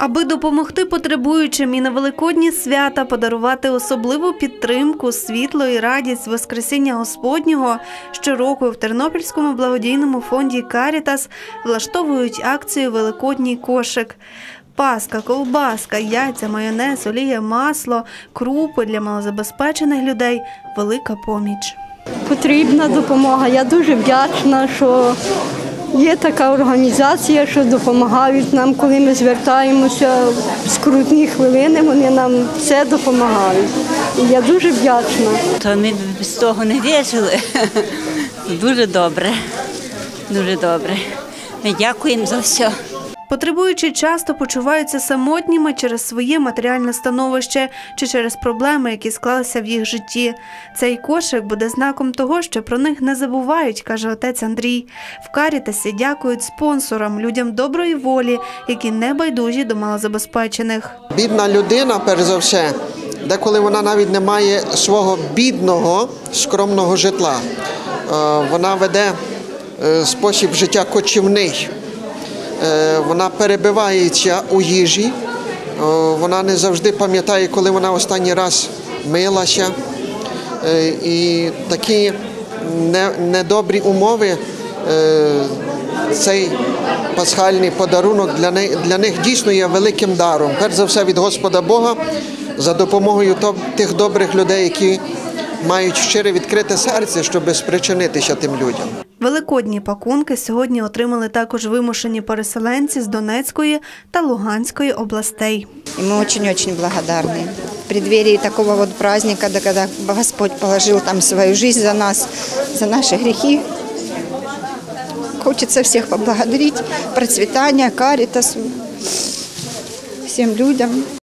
Аби допомогти потребуючим і на великодні свята подарувати особливу підтримку, світло і радість Воскресіння Господнього, щороку в Тернопільському благодійному фонді Карітас влаштовують акцію Великодній кошик. Паска, ковбаска, яйця, майонез, олія, масло, крупи для малозабезпечених людей велика поміч. потрібна допомога. Я дуже вдячна, що є така організація, що допомагають нам, коли ми звертаємося в скрутні хвилини, вони нам все допомагають. Я дуже вдячна. То ми б без того не вижили. Дуже добре, дуже добре. Ми дякуємо за все. Потребуючі часто почуваються самотніми через своє матеріальне становище чи через проблеми, які склалися в їх житті. Цей кошик буде знаком того, що про них не забувають, каже отець Андрій. В Карітасі дякують спонсорам, людям доброї волі, які не байдужі до малозабезпечених. Бідна людина, перш за все, деколи вона навіть не має свого бідного, скромного житла. Е, Вона веде е, спосіб життя кочівний. Е, Вона перебивається у їжі. Е, Вона не завжди пам'ятає, коли вона останній раз милася. Е, І такі недобрі умови. Цей пасхальний подарунок для них, для них дійсно є великим даром. Перш за все від Господа Бога за допомогою тих добрих людей, які мають щире відкрите серце, щоб спричинитися тим людям. Великодні пакунки сьогодні отримали також вимушені переселенці з Донецької та Луганської областей. И мы очень-очень благодарны. В преддверии такого вот праздника, да, когда Господь положил там свою жизнь за нас, за наши грехи, хочется всех поблагодарить, процветания, каритасу, всем людям.